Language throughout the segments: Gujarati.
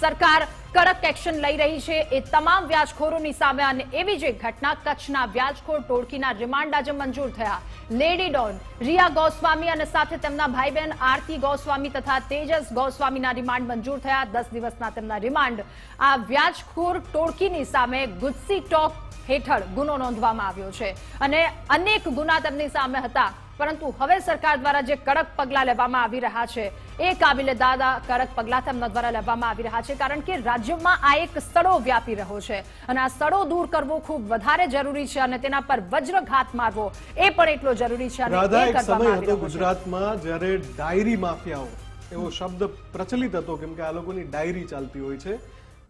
સરકાર કડક એક્શન લઈ રહી છે. એ તમામ વ્યાજખોરોની સામે અને એવી જ ઘટના, કચ્છના વ્યાજખોર ટોળકીના રિમાન્ડ આજે મંજૂર થયા. લેડી ડોન, રિયા ગોસ્વામી અને સાથે તેમના ભાઈ બહેન આરતી ગોસ્વામી તથા તેજસ ગોસ્વામીના રિમાન્ડ મંજૂર થયા. દસ દિવસના તેમના રિમાન્ડ આ વ્યાજખોર ટોળકીની સામે ગુજસી ટોક હેઠળ ગુનો નોંધવામાં આવ્યો છે. અને અનેક ગુના તેમની સામે હતા. પરંતુ હવે સરકાર દ્વારા જે કડક પગલાં લેવામાં આવી રહ્યા છે એ કાબિલે દાદા કડક પગલાં તેમના દ્વારા લેવામાં આવી રહ્યા છે કારણ કે રાજ્યમાં આ એક સડો વ્યાપી રહ્યો છે અને આ સડો દૂર કરવો ખૂબ વધારે જરૂરી છે અને તેના પર વજ્રઘાત મારવો એ પણ એટલો જરૂરી છે અને રાધા એક સમય હતો ગુજરાતમાં જ્યારે ડાયરી માફિયાઓ એવો શબ્દ પ્રચલિત હતો કેમ કે આ લોકોની ડાયરી ચાલતી હોય છે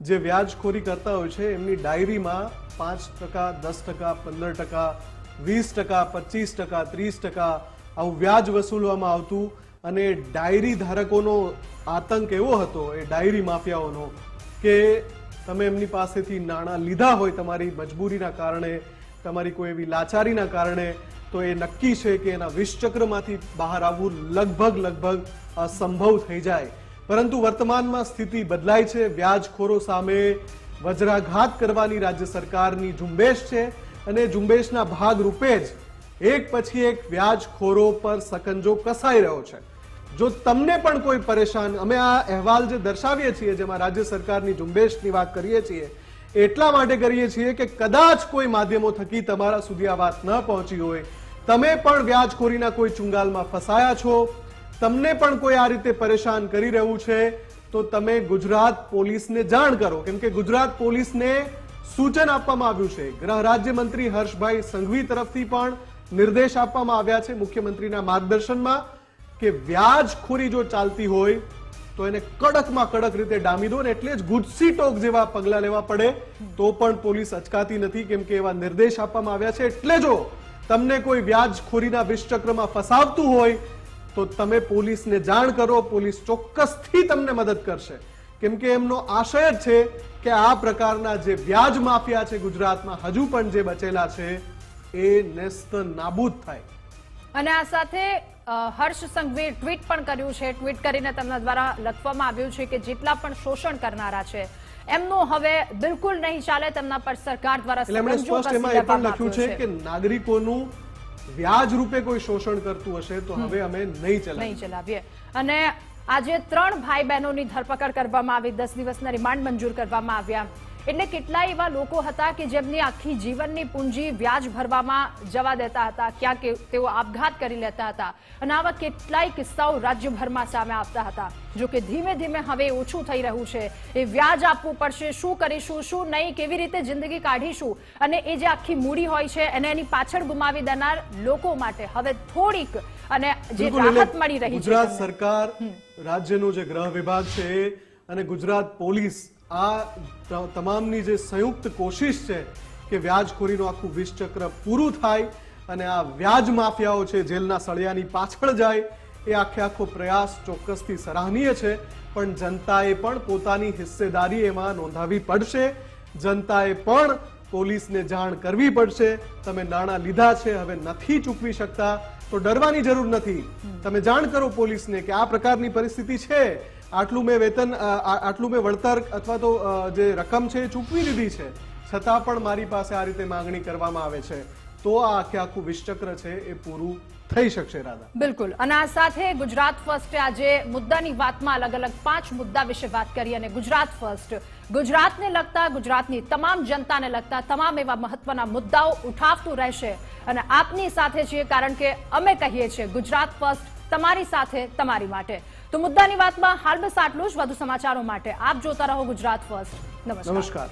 જે વ્યાજખોરી કરતા હોય છે એમની ડાયરીમાં પાંચ ટકા દસ ટકા પંદર ટકા વીસ ટકા, પચીસ ટકા, ત્રીસ ટકા આવું વ્યાજ વસૂલવામાં આવતું અને ડાયરી ધારકોનો આતંક એવો હતો, એ ડાયરી માફિયાઓનો, કે તમે એમની પાસેથી નાણાં લીધા હોય તમારી મજબૂરીના કારણે, તમારી કોઈ એવી લાચારીના કારણે, તો એ નક્કી છે કે એના વિષચક્રમાંથી બહાર આવવું લગભગ લગભગ અસંભવ થઈ જાય. પરંતુ વર્તમાનમાં સ્થિતિ બદલાય છે, વ્યાજખોરો સામે વજ્રાઘાત કરવાની રાજ્ય સરકારની ઝુંબેશ છે અને ઝુંબેશના ભાગ રૂપે જ એક પછી એક વ્યાજખોરો પર સકંજો કસાઈ રહ્યો છે. જો તમને પણ કોઈ પરેશાન, અમે આ અહેવાલ જે દર્શાવીએ છીએ, જેમાં રાજ્ય સરકારની ઝુંબેશની વાત કરીએ છીએ, એટલા માટે કરીએ છીએ કે કદાચ કોઈ માધ્યમો થકી તમારા સુધી આ વાત ન પહોંચી હોય. તમે પણ વ્યાજખોરીના કોઈ ચુંગાલમાં ફસાયા છો, તમને પણ કોઈ આ રીતે પરેશાન કરી રહ્યું છે, તો તમે ગુજરાત પોલીસને જાણ કરો. કેમ કે ગુજરાત પોલીસને સૂચન આપવામાં આવ્યું છે. ગૃહ રાજ્યમંત્રી હર્ષભાઈ સંઘવી તરફથી પણ નિર્દેશ આપવામાં આવ્યા છે મુખ્યમંત્રીના માર્ગદર્શનમાં કે વ્યાજખોરી જો ચાલતી હોય તો એને કડકમાં કડક રીતે ડામી દો એટલે જ ગુજસી ટોક જેવા પગલા લેવા પડે. તો પણ પોલીસ અચકાતી નથી કેમ કે એવા નિર્દેશ આપવામાં આવ્યા છે. એટલે જો તમને કોઈ વ્યાજખોરીના વિષચક્રમાં ફસાવતું હોય તો તમે પોલીસને જાણ કરો. પોલીસ ચોક્કસથી તમને મદદ કરશે. કેમ કે એમનો આશય છે કે આ પ્રકારના જે વ્યાજ માફિયા છે ગુજરાતમાં હજુ પણ જે બચેલા છે એ નેસ્ત નાબૂદ થાય. અને આ સાથે હર્ષ સંઘવીએ ટ્વીટ પણ કર્યું છે. ટ્વીટ કરીને તેમના દ્વારા લખવામાં આવ્યું છે કે જેટલા પણ શોષણ કરનારા છે એમનું હવે બિલકુલ નહીં ચાલે. તેમના પર સરકાર દ્વારા એમણે સ્પષ્ટ એમાં એ પણ લખ્યું છે કે નાગરિકોનું વ્યાજ રૂપે કોઈ શોષણ કરતું હશે તો હવે અમે નહીં ચલાવીએ. અને આજે ત્રણ ભાઈ બહેનોની ધરપકડ કરવામાં આવી. દસ દિવસના રિમાન્ડ મંજૂર કરવામાં આવ્યા. એટલે કેટલાય એવા લોકો હતા કે જેમની આખી જીવનની પૂંજી વ્યાજ ભરવામાં જવા દેતા હતા ક્યાંક તેઓ આપઘાત કરી લેતા હતા. અને આવા કેટલાય કિસ્સાઓ રાજ્યભરમાં સામે આવતા હતા. જો કે ધીમે ધીમે હવે ઓછું થઈ રહ્યું છે. એ વ્યાજ આપવું પડશે, શું કરીશું, શું નહીં, કેવી રીતે જિંદગી કાઢીશું અને એ જે આખી મૂડી હોય છે અને એની પાછળ ગુમાવી દેનાર લોકો માટે હવે થોડીક અને જે રાહત મળી રહી છે. ગુજરાત સરકાર રાજ્યનો જે ગ્રહ વિભાગ છે અને ગુજરાત પોલીસ આ તમામની જે સંયુક્ત કોશિશ છે કે વ્યાજખોરીનું આખું વિષચક્ર પૂરું થાય અને આ વ્યાજ માફિયાઓ છે જેલના સળિયાની પાછળ જાય એ આખે આખો પ્રયાસ ચોક્કસથી સરાહનીય છે. પણ જનતાએ પણ પોતાની હિસ્સેદારી એમાં નોંધાવી પડશે. જનતાએ પણ પોલીસને જાણ કરવી પડશે. તમે નાણાં લીધા છે હવે નથી ચૂકવી શકતા. તો ડરવાની જરૂર નથી. તમે જાણ કરો પોલીસને કે આ પ્રકારની પરિસ્થિતિ છે. આટલું મેં વેતન આટલું મેં વળતર અથવા તો જે રકમ છે એ ચૂકવી દીધી છે. છતાં પણ મારી પાસે આ રીતે માંગણી કરવામાં આવે છે. તો આ આખે આખું વિષચક્ર છે એ પૂરું થઈ શકશે રાધા. બિલકુલ. અને આ સાથે ગુજરાત ફર્સ્ટે આજે મુદ્દાની વાતમાં અલગ અલગ પાંચ મુદ્દા વિશે વાત કરી અને ગુજરાત ફર્સ્ટ. ગુજરાતને લગતા ગુજરાતની તમામ જનતાને લગતા તમામ એવા મહત્વના મુદ્દાઓ ઉઠાવતું રહેશે. અને આપની સાથે છીએ કારણ કે અમે કહીએ છીએ ગુજરાત ફર્સ્ટ તમારી સાથે તમારી માટે. તો મુદ્દાની વાતમાં હાલ બસ આટલું જ. વધુ સમાચારો માટે આપ જોતા રહો ગુજરાત ફર્સ્ટ. નમસ્કાર. નમસ્કાર.